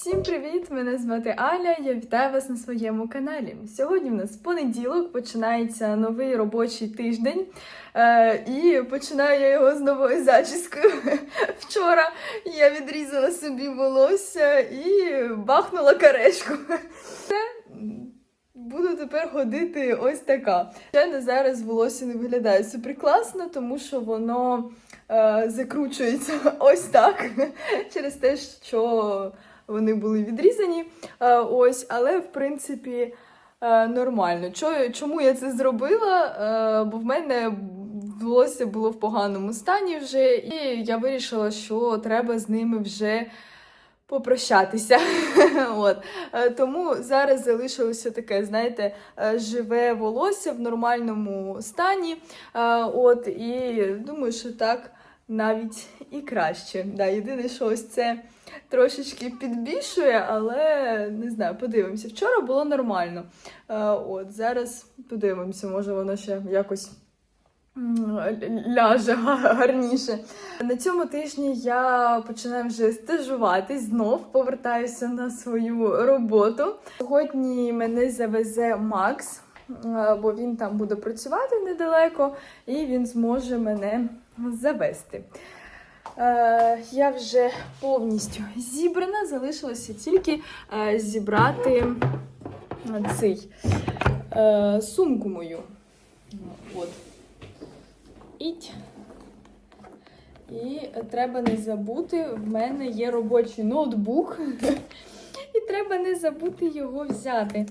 Всім привіт! Мене звати Аля. Я вітаю вас на своєму каналі. Сьогодні в нас понеділок, починається новий робочий тиждень. Е, і починаю я його з новою зачіскою. Вчора я відрізала собі волосся і бахнула карешку. Буду тепер ходити ось така. Звичайно, зараз волосся не виглядає супер класно, тому що воно е, закручується ось так через те, що вони були відрізані. Е, ось, але в принципі е, нормально. Чому я це зробила? Е, бо в мене волосся було в поганому стані вже, і я вирішила, що треба з ними вже попрощатися. От. Тому зараз залишилося таке, знаєте, живе волосся в нормальному стані. От, і думаю, що так навіть і краще. Да, єдине, що ось це трошечки підбільшує, але не знаю, подивимося. Вчора було нормально. Е, От, зараз подивимося, може воно ще якось. Ляже гарніше. На цьому тижні я починаю вже стажуватись, знов повертаюся на свою роботу. Сьогодні мене завезе Макс, е, бо він там буде працювати недалеко, і він зможе мене завести. Е, я вже повністю зібрана, залишилося тільки е, зібрати цей е, сумку мою. От. Іть. І треба не забути, в мене є робочий ноутбук, і треба не забути його взяти.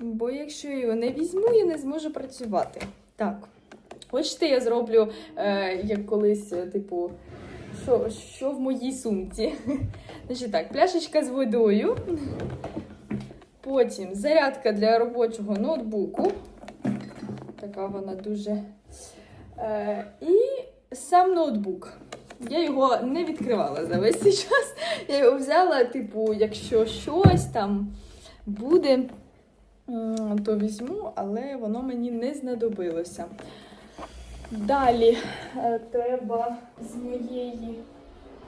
Бо якщо його не візьму, я не зможу працювати. Так. Хочете, я зроблю, е, як колись, е, типу, що, що в моїй сумці. Значить так, пляшечка з водою. Потім зарядка для робочого ноутбуку. Така вона дуже. Е, і сам ноутбук. Я його не відкривала за весь цей час. Я його взяла, типу, якщо щось там буде, то візьму, але воно мені не знадобилося. Далі е, треба з моєї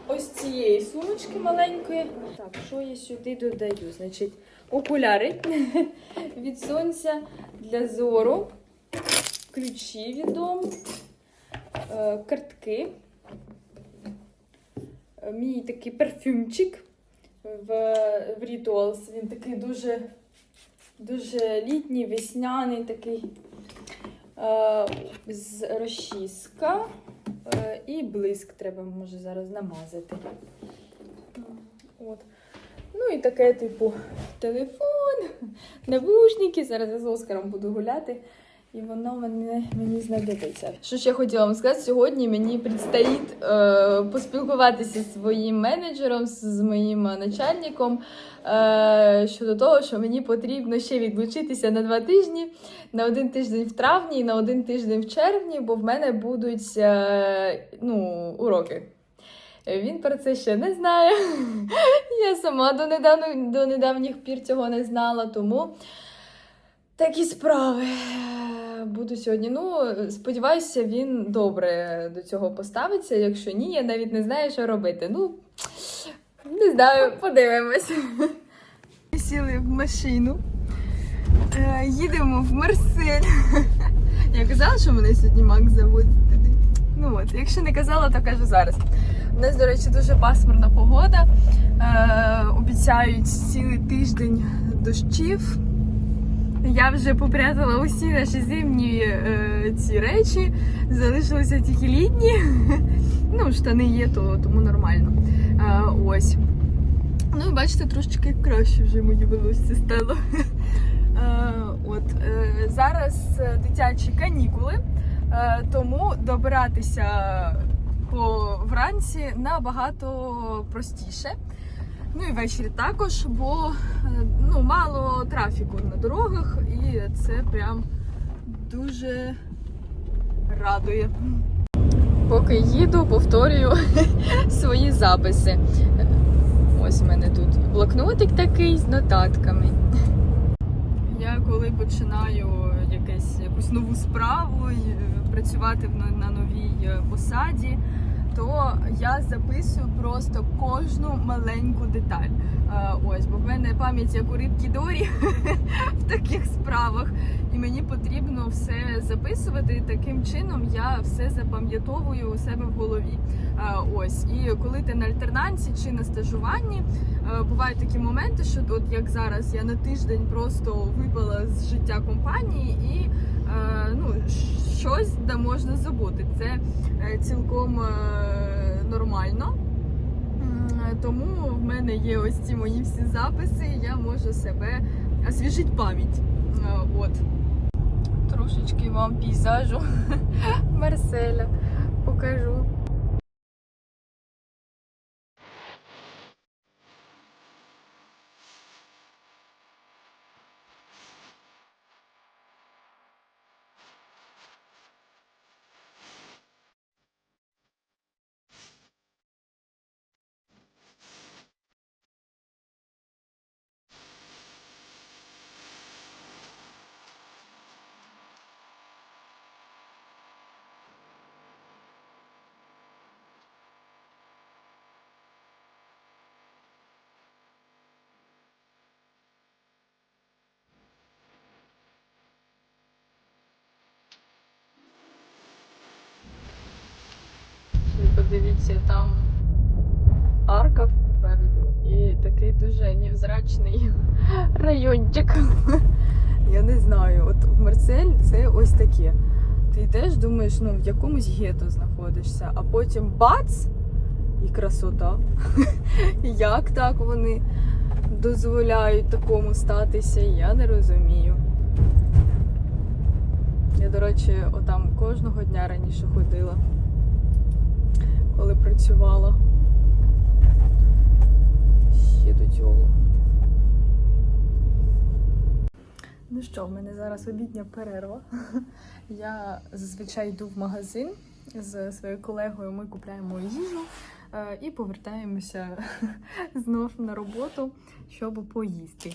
ось цієї сумочки маленької. Так, що я сюди додаю? Значить, окуляри від сонця для зору, ключі від е, картки, е, мій такий парфюмчик в, в Rituals. Він такий дуже, дуже літній, весняний такий. Е, з розчіска е, і блиск треба, може, зараз намазати. От. Ну і таке, типу, телефон, навушники. Зараз я з Оскаром буду гуляти. І воно мене, мені знадобиться. Що ще хотіла вам сказати, сьогодні мені предстоїть е, поспілкуватися зі своїм менеджером, з, моїм начальником е, щодо того, що мені потрібно ще відлучитися на два тижні, на один тиждень в травні і на один тиждень в червні, бо в мене будуть е, ну, уроки. Він про це ще не знає. Я сама до, недавно, до недавніх пір цього не знала, тому такі справи буду сьогодні. Ну, сподіваюся, він добре до цього поставиться. Якщо ні, я навіть не знаю, що робити. Ну, не знаю, подивимось. Сіли в машину. Е, Їдемо в Марсель. Я казала, що мене сьогодні Макс заводить туди. Ну от, якщо не казала, то кажу зараз. У нас, до речі, дуже пасмурна погода. Е, обіцяють цілий тиждень дощів. Я вже попрятала усі наші зимні е, ці речі. Залишилися тільки літні. Ну, штани є, то тому нормально. Е, ось. Ну, і бачите, трошечки краще вже мої волосся стало. Е, от, е, зараз е, дитячі канікули, е, тому добиратися по вранці набагато простіше. Ну і ввечері також, бо е, ну, мало трафіку на дорогах, і це прям дуже радує. Поки їду, повторюю свої записи. Ось у мене тут блокнотик такий з нотатками. Я коли починаю якесь, якусь нову справу, е, працювати на новій е, посаді, то я записую просто кожну маленьку деталь. Е, Ось, бо в мене пам'ять як у рибки Дорі в таких справах. І мені потрібно все записувати. Таким чином я все запам'ятовую у себе в голові. Ось, і коли ти на альтернанці чи на стажуванні, е, бувають такі моменти, що от як зараз я на тиждень просто випала з життя компанії і е, ну, щось де можна забути. Це е, цілком нормально. Тому в мене є ось ці мої всі записи, я можу себе освіжити пам'ять. Е, От. Трошечки вам пейзажу Марселя покажу. Подивіться, там арка і такий дуже невзрачний райончик. Я не знаю, от Марсель це ось таке. Ти йдеш, думаєш, ну в якомусь гетто знаходишся, а потім бац! І красота. Як так вони дозволяють такому статися, я не розумію. Я, до речі, отам кожного дня раніше ходила коли працювала. Ще до цього. Ну що, в мене зараз обідня перерва. Я зазвичай йду в магазин з своєю колегою. Ми купляємо їжу е, і повертаємося знов на роботу, щоб поїсти.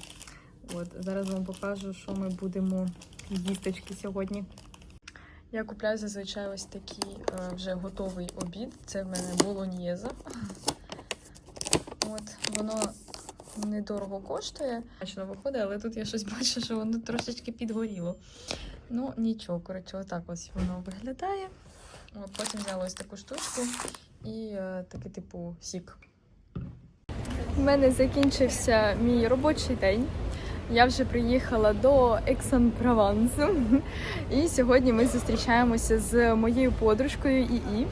От зараз вам покажу, що ми будемо їсточки сьогодні. Я купляю зазвичай ось такий е, вже готовий обід. Це в мене болоньєза. От, воно недорого коштує. Бачно виходить, але тут я щось бачу, що воно трошечки підгоріло. Ну, нічого, коротше, отак ось воно виглядає. От, потім взяла ось таку штучку і е, такий типу сік. У мене закінчився мій робочий день. Я вже приїхала до Ексан-Провансу. І сьогодні ми зустрічаємося з моєю подружкою ІІ.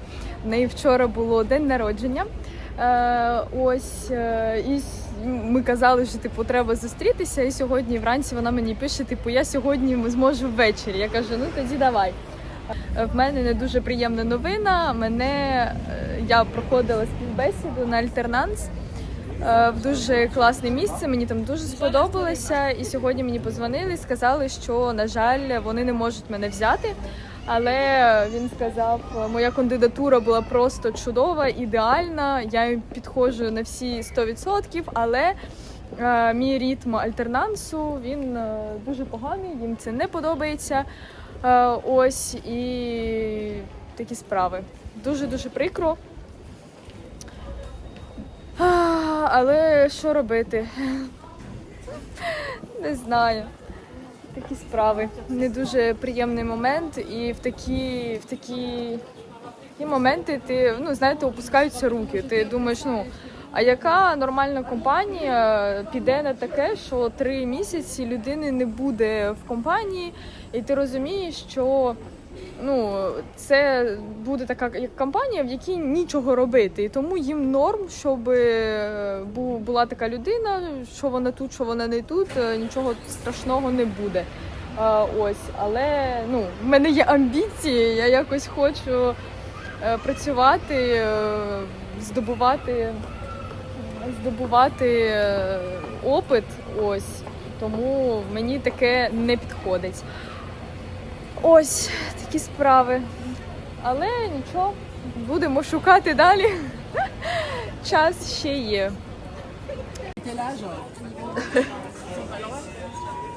В неї вчора було день народження. Е, ось е, і ми казали, що типу треба зустрітися. І сьогодні вранці вона мені пише: типу, я сьогодні зможу ввечері. Я кажу, ну тоді давай. Е, В мене не дуже приємна новина. Мене я проходила співбесіду на альтернанс в дуже класне місце. Мені там дуже сподобалося. І сьогодні мені позвонили сказали, що на жаль вони не можуть мене взяти. Але він сказав, моя кандидатура була просто чудова, ідеальна. Я підходжу на всі 100%, але е, мій ритм альтернансу він е, дуже поганий, їм це не подобається. Е, ось і такі справи. Дуже дуже прикро. Але що робити? Не знаю. Такі справи. Не дуже приємний момент, і в такі, в такі, такі моменти ти, ну, знаєте, опускаються руки. Ти думаєш, ну, а яка нормальна компанія піде на таке, що три місяці людини не буде в компанії, і ти розумієш, що ну, це буде така як компанія, в якій нічого робити. І тому їм норм, щоб е, була така людина, що вона тут, що вона не тут, е, нічого страшного не буде. Ось, але ну, в мене є амбіції, я якось хочу е, працювати, здобувати, здобувати опит. Ось. Тому мені таке не підходить. Ось такі справи. Але нічого, будемо шукати далі. Час ще є.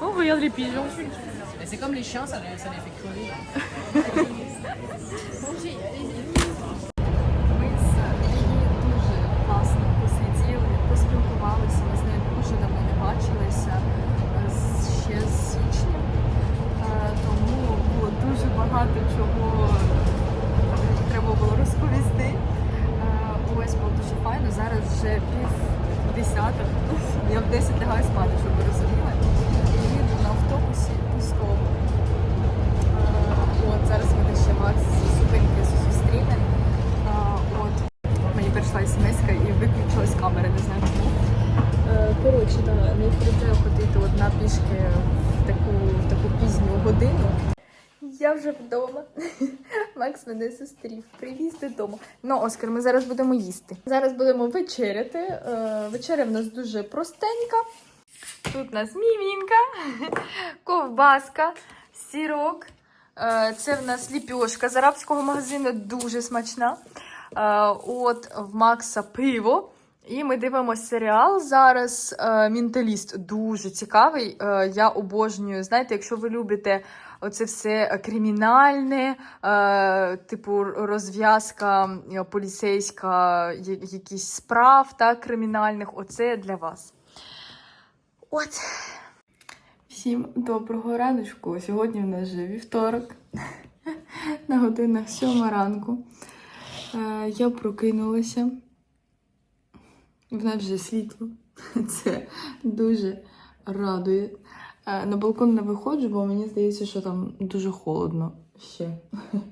О, regarde les pigeons. Mais c'est comme les chiens, ça, les- ça les fait crever. 10 лягаю спати, щоб ви розуміли. І їду на автобусі пустому. Е, От зараз мене ще Макс з зупинки зустріне. Е, От мені прийшла смс і виключилась камера, не знаю чому. Е, Коротше, да, не приїжджаю ходити одна пішки в таку, в таку пізню годину. Я вже вдома. Макс мене зустрів. Привіз додому. Ну, Оскар, ми зараз будемо їсти. Зараз будемо вечеряти. Е, вечеря в нас дуже простенька. Тут у нас мівінка, ковбаска, сірок. Е, Це в нас ліпьошка з арабського магазину, дуже смачна. Е, От в Макса пиво. І ми дивимося серіал зараз. Менталіст дуже цікавий. Я обожнюю. Знаєте, якщо ви любите оце все кримінальне, е, типу розв'язка е, поліцейська, якісь справ так, кримінальних, оце для вас. От. Всім доброго раночку. Сьогодні в нас вже вівторок. На годинах сьома ранку. Е, Я прокинулася. В нас вже світло. Це дуже радує. Е, На балкон не виходжу, бо мені здається, що там дуже холодно ще.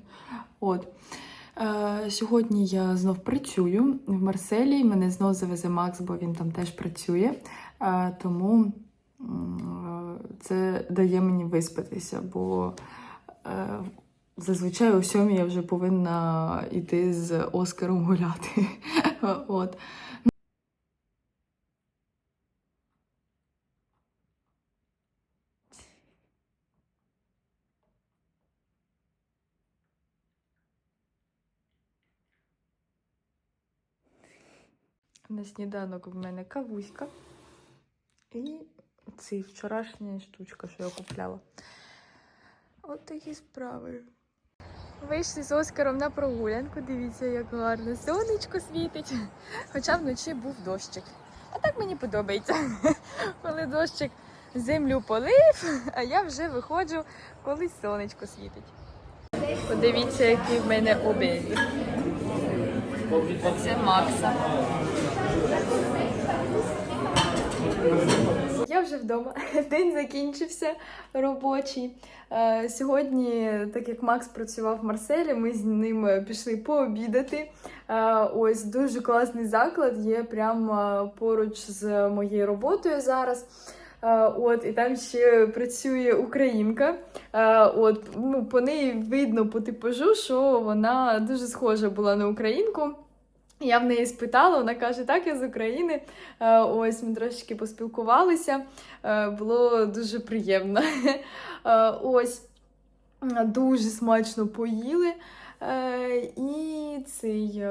От. Е, Сьогодні я знов працюю в Марселі. Мене знов завезе Макс, бо він там теж працює. Е, Тому це дає мені виспатися, бо зазвичай о сьомій я вже повинна йти з Оскаром гуляти. От. На сніданок в мене кавуська і цей вчорашня штучка, що я купляла. От такі справи. Вийшли з Оскаром на прогулянку. Дивіться, як гарно. Сонечко світить. Хоча вночі був дощик. А так мені подобається. Коли дощик землю полив, а я вже виходжу, коли сонечко світить. Подивіться, який в мене обід. Це Макса. Я вже вдома. День закінчився робочий. Е, Сьогодні, так як Макс працював в Марселі, ми з ним пішли пообідати. Е, Ось дуже класний заклад є прямо поруч з моєю роботою зараз. Е, От, і там ще працює українка. Е, От, ну, по неї видно по типажу, що вона дуже схожа була на українку. Я в неї спитала, вона каже, так, я з України. Е, Ось ми трошечки поспілкувалися. Е, Було дуже приємно. Е, Ось дуже смачно поїли. І цей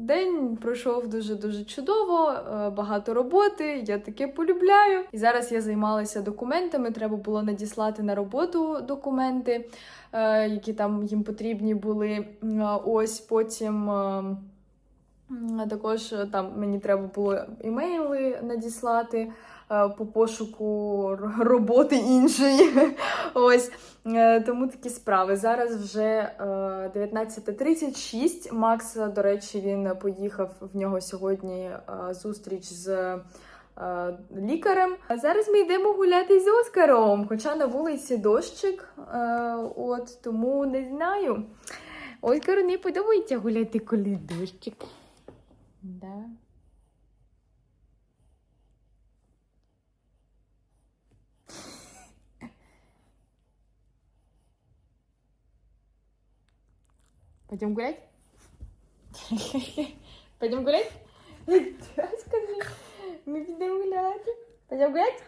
день пройшов дуже-дуже чудово, е, багато роботи, я таке полюбляю. І зараз я займалася документами, треба було надіслати на роботу документи, е, які там їм потрібні були. Ось потім. Також е, там мені треба було імейли надіслати е, по пошуку роботи іншої. Ось Е, тому такі справи. Зараз вже е, 19.36. Макс, до речі, він поїхав в нього сьогодні зустріч з лікарем. А зараз ми йдемо гуляти з Оскаром, хоча на вулиці дощик, от тому не знаю. Оскару не подобається гуляти, коли дощик. Да. Пойдем гулять? Пойдем гулять? Скажи, мы пойдем гулять. Пойдем гулять?